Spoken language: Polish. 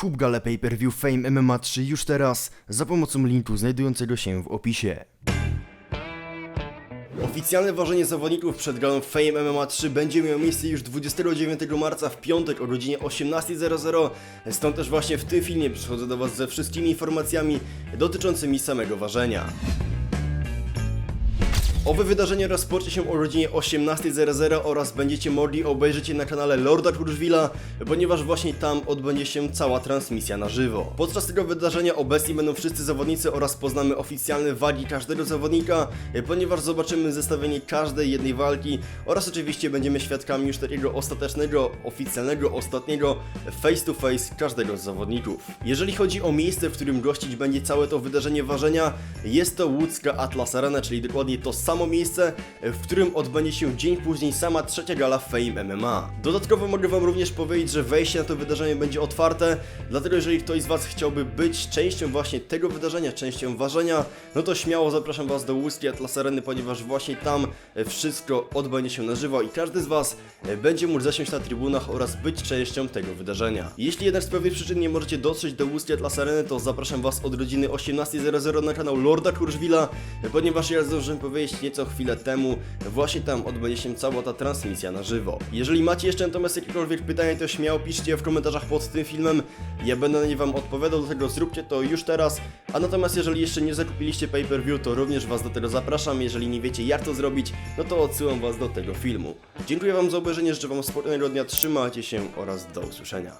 Kup galę pay-per-view Fame MMA 3 już teraz za pomocą linku znajdującego się w opisie. Oficjalne ważenie zawodników przed galą Fame MMA 3 będzie miało miejsce już 29 marca w piątek o godzinie 18.00. Stąd też właśnie w tym filmie przychodzę do Was ze wszystkimi informacjami dotyczącymi samego ważenia. Owe wydarzenie rozpocznie się o godzinie 18.00 oraz będziecie mogli obejrzeć je na kanale Lorda Kurczwila, ponieważ właśnie tam odbędzie się cała transmisja na żywo. Podczas tego wydarzenia obecni będą wszyscy zawodnicy oraz poznamy oficjalne wagi każdego zawodnika, ponieważ zobaczymy zestawienie każdej jednej walki oraz oczywiście będziemy świadkami już takiego ostatecznego, oficjalnego, ostatniego face to face każdego z zawodników. Jeżeli chodzi o miejsce, w którym gościć będzie całe to wydarzenie ważenia, jest to łódzka Atlas Arena, czyli dokładnie to samo miejsce, w którym odbędzie się dzień później sama trzecia gala Fame MMA. Dodatkowo mogę Wam również powiedzieć, że wejście na to wydarzenie będzie otwarte, dlatego jeżeli ktoś z Was chciałby być częścią właśnie tego wydarzenia, częścią ważenia, no to śmiało zapraszam Was do łódzkiej Atlas Areny, ponieważ właśnie tam wszystko odbędzie się na żywo i każdy z Was będzie mógł zasiąść na trybunach oraz być częścią tego wydarzenia. Jeśli jednak z pewnych przyczyn nie możecie dotrzeć do łódzkiej Atlas Areny, to zapraszam Was od godziny 18.00 na kanał Lorda Kurczwila, ponieważ ja zdążyłem powiedzieć nieco chwilę temu, właśnie tam odbędzie się cała ta transmisja na żywo. Jeżeli macie jeszcze natomiast jakiekolwiek pytania, to śmiało piszcie w komentarzach pod tym filmem, ja będę na nie Wam odpowiadał, do tego zróbcie to już teraz, a natomiast jeżeli jeszcze nie zakupiliście pay-per-view, to również Was do tego zapraszam, jeżeli nie wiecie jak to zrobić, no to odsyłam Was do tego filmu. Dziękuję Wam za obejrzenie, życzę Wam spokojnego dnia, trzymajcie się oraz do usłyszenia.